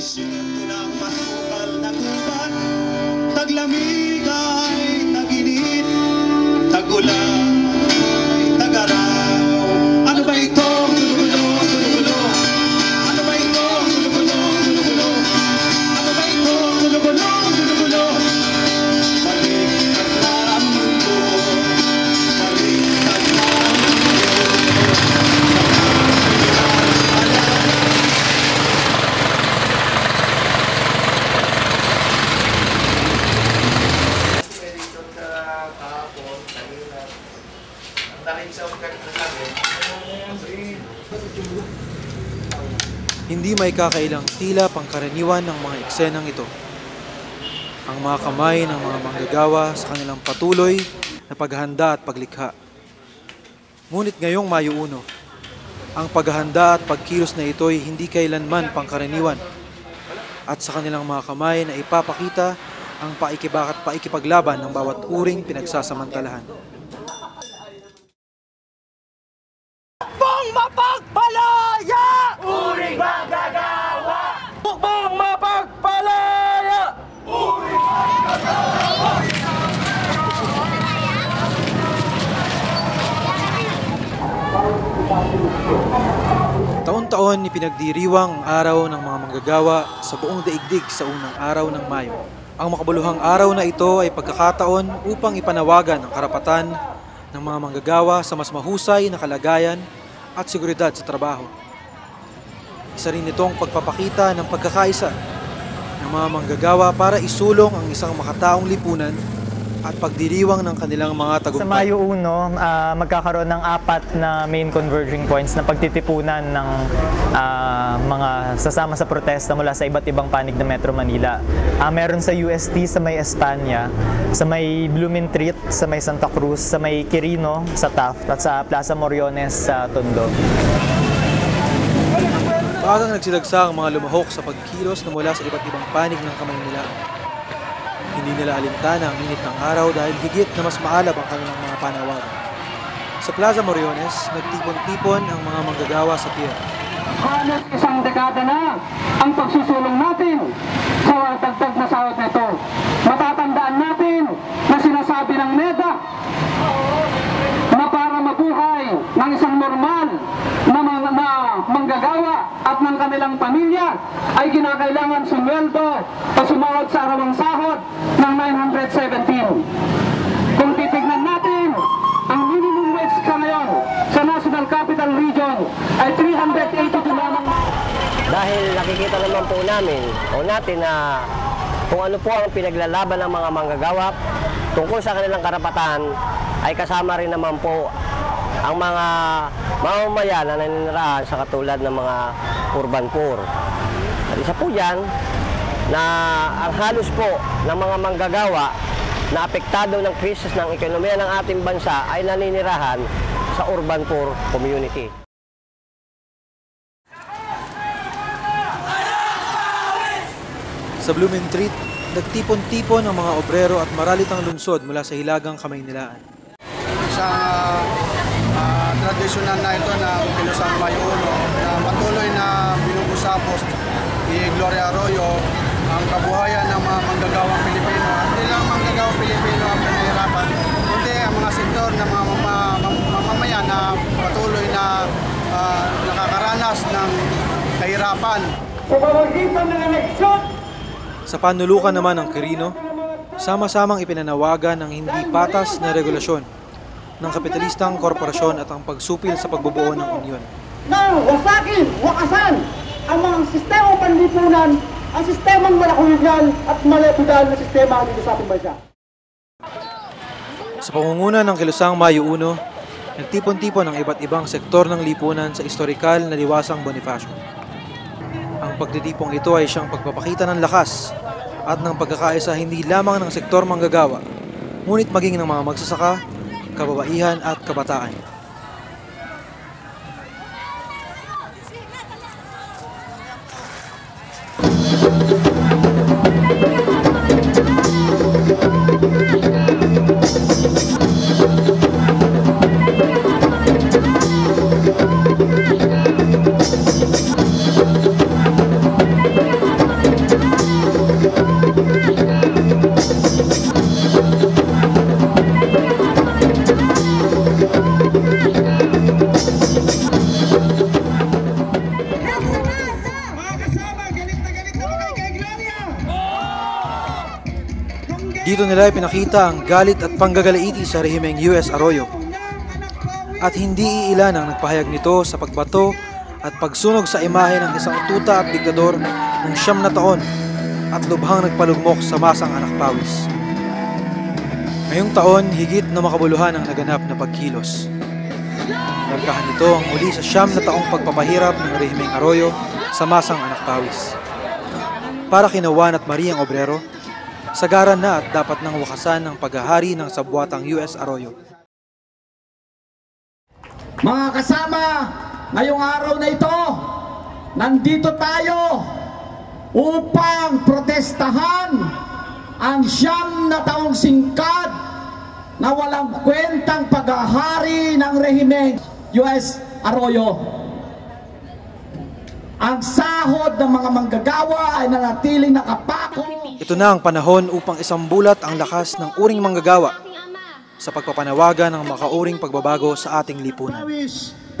Disyerto ng masukal na gubat Taglamig Daling sa ugat na sabi. Hindi may kakailang tila pangkaraniwan ng mga eksenang ito. Ang mga kamay ng mga manggagawa sa kanilang patuloy na paghahanda at paglikha. Ngunit ngayong Mayo 1, ang paghahanda at pagkilos na ito ay hindi kailanman pangkaraniwan at sa kanilang mga kamay na ipapakita ang paikibak at paikipaglaban ng bawat uring pinagsasamantalahan. Taon-taon ipinagdiriwang ang araw ng mga manggagawa sa buong daigdig sa unang araw ng Mayo. Ang makabuluhang araw na ito ay pagkakataon upang ipanawagan ang karapatan ng mga manggagawa sa mas mahusay na kalagayan at seguridad sa trabaho. Isa rin itong pagpapakita ng pagkakaisa ng mga manggagawa para isulong ang isang makataong lipunan at pagdiriwang ng kanilang mga Sa tagumpay. Mayo 1, ah, magkakaroon ng apat na main converging points na pagtitipunan ng ah, mga sasama sa protesta mula sa iba't ibang panig ng Metro Manila. Ah, meron sa UST, sa may Espanya, sa may Blumentritt, sa may Santa Cruz, sa may Quirino, sa Taft, at sa Plaza Moriones sa Tondo. Maagang nagsidagsa ang mga lumahok sa pagkilos na mula sa iba't ibang panig ng kamay nila. Hindi nila alintana ang init ng araw dahil higit na mas maalab ang kanilang mga panawagan. Sa Plaza Moriones, nagtipon-tipon ang mga manggagawa sa pier. halos isang dekada na ang pagsusulong natin sa dagdag na sahod nito. Matatandaan natin na sinasabi ng NEDA na para mabuhay ng isang normal na, mga, na manggagawa at ng kanilang pamilya ay kinakailangan sumweldo o sumahod sa arawang sahod ng 917. Kung titignan natin, ang minimum wage ka ngayon sa National Capital Region ay 382 lamang. Dahil nakikita naman po namin o natin na kung ano po ang pinaglalaban ng mga manggagawa tungkol sa kanilang karapatan ay kasama rin naman po ang mga mamamayan na naninirahan sa katulad ng mga urban poor. Isa po yan na ang halos po ng mga manggagawa na apektado ng krisis ng ekonomiya ng ating bansa ay naninirahan sa urban poor community. Sa Blumentritt, nagtipon-tipon ang mga obrero at maralitang lungsod mula sa hilagang kamay nilaan. isang uh, tradisyonal na ito ng Kilusang Mayo Uno na patuloy na binubusapos ni Gloria Arroyo ang kabuhayan ng mga manggagawang Pilipino. Hindi lang manggagawang Pilipino ang pinahirapan, kundi ang mga sektor ng mga mama- mam- mamamayan na patuloy na ah, nakakaranas ng kahirapan. Sa pamagitan ng eleksyon, Sa panulukan naman ng Quirino, sama-samang ipinanawagan ang hindi patas na regulasyon ng kapitalistang korporasyon at ang pagsupil sa pagbubuo ng unyon. nang wasakin, wakasan ang mga sistema panlipunan, ang sistemang malakuligal at malebudal na sistema dito sa ating bansa. Sa pangunguna ng Kilusang Mayo 1, nagtipon-tipon ang iba't ibang sektor ng lipunan sa historikal na liwasang Bonifacio. Ang pagtitipong ito ay siyang pagpapakita ng lakas at ng pagkakaisa hindi lamang ng sektor manggagawa, ngunit maging ng mga magsasaka, kababaihan at kabataan. Dito nila ipinakita ang galit at panggagalaiti sa rehimeng US Arroyo. At hindi iilan ang nagpahayag nito sa pagbato at pagsunog sa imahe ng isang tuta at diktador ng siyam na taon at lubhang nagpalugmok sa masang anak pawis. Ngayong taon, higit na makabuluhan ang naganap na pagkilos. Markahan nito ang muli sa siyam na taong pagpapahirap ng rehimeng Arroyo sa masang anak pawis. Para kina at Mariang Obrero, sagaran na at dapat nang wakasan ng paghahari ng sabwatang US Arroyo. Mga kasama, ngayong araw na ito, nandito tayo upang protestahan ang siyam na taong singkad na walang kwentang paghahari ng rehimeng US Arroyo. Ang sahod ng mga manggagawa ay nanatiling nakapako Ito na ang panahon upang isang bulat ang lakas ng uring manggagawa sa pagpapanawagan ng makauring pagbabago sa ating lipunan.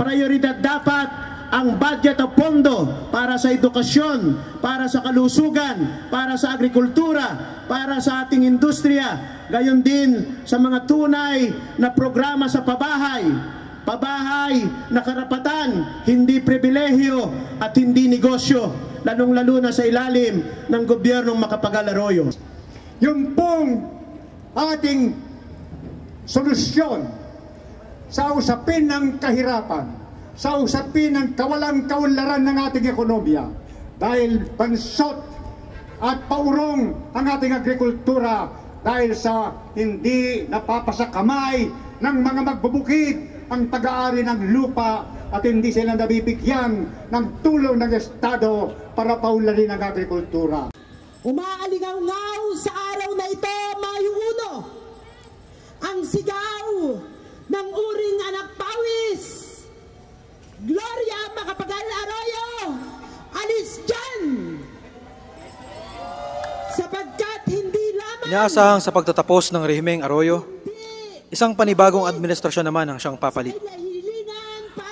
Prioridad dapat ang budget o pondo para sa edukasyon, para sa kalusugan, para sa agrikultura, para sa ating industriya, gayon din sa mga tunay na programa sa pabahay, pabahay na karapatan, hindi pribilehyo at hindi negosyo, lalong-lalo na sa ilalim ng gobyernong Makapagal-Arroyo. yung pong ating solusyon sa usapin ng kahirapan, sa usapin ng kawalang kaunlaran ng ating ekonomiya. Dahil bansot at paurong ang ating agrikultura dahil sa hindi napapasakamay ng mga magbubukid ang pag-aari ng lupa at hindi sila nabibigyan ng tulong ng Estado para paunlarin ang agrikultura. Umaalingaw sa araw na ito, Mayo 1, ang sigaw ng uring anak pawis. Gloria Macapagal Arroyo, alis dyan! Sapagkat hindi lamang Inaasahang sa pagtatapos ng rehimeng Arroyo, isang panibagong administrasyon naman ang siyang papalit.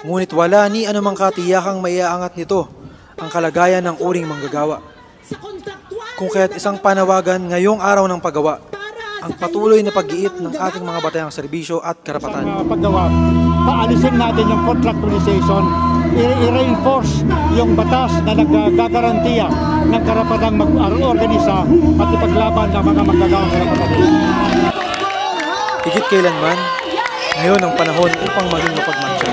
Ngunit wala ni anumang katiyakang maiaangat nito ang kalagayan ng uring manggagawa. sa Kung kaya't isang panawagan ngayong araw ng paggawa, ang patuloy na pag-iit ng ating mga batayang serbisyo at karapatan. uh, paggawa, paalisin natin yung contractualization, i-reinforce yung batas na naggagarantiya ng karapatang mag-organisa at ipaglaban ng mga magagawang karapatan. Higit kailanman, ngayon ang panahon upang maging mapagmantsa.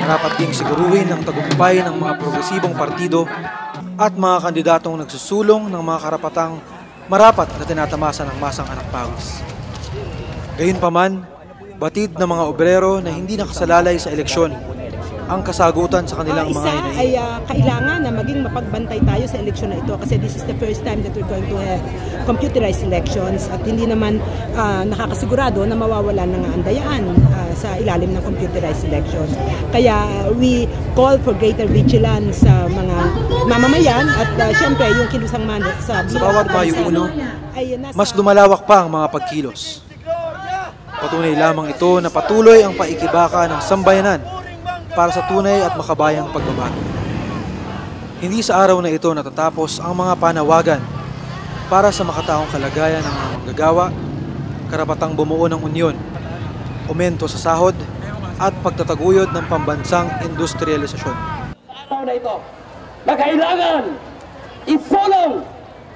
Marapat ding siguruhin ang tagumpay ng mga progresibong partido at mga kandidatong nagsusulong ng mga karapatang marapat na tinatamasa ng masang anak pawis. Gayunpaman, batid ng mga obrero na hindi nakasalalay sa eleksyon ang kasagutan sa kanilang Ah, mga isa ay ah, kailangan na maging mapagbantay tayo sa eleksyon na ito kasi this is the first time that we're going to have computerized elections at hindi naman ah, nakakasigurado na mawawalan ng andayaan ah, sa ilalim ng computerized elections. Kaya we call for greater vigilance sa mga mamamayan at ah, syempre yung kilusang mandat sa Sa bawat Mayo bansa uno, ay nasa- mas lumalawak pa ang mga pagkilos. Patunay lamang ito na patuloy ang paikibaka ng sambayanan para sa tunay at makabayang pagbabago. Hindi sa araw na ito natatapos ang mga panawagan para sa makataong kalagayan ng mga manggagawa, karapatang bumuo ng unyon, umento sa sahod, at pagtataguyod ng pambansang industrialisasyon. araw na ito na kailangan isulong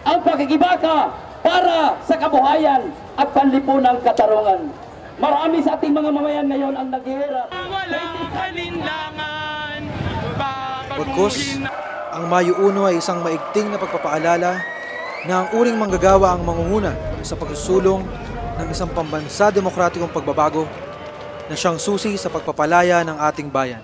ang pagkikibaka para sa kabuhayan at panlipunang katarungan. Marami sa ating mga mamayan ngayon ang naghihirap. Pagkos, ang Mayo 1 ay isang maigting na pagpapaalala na ang uring manggagawa ang mangunguna sa pagsusulong ng isang pambansa demokratikong pagbabago na siyang susi sa pagpapalaya ng ating bayan.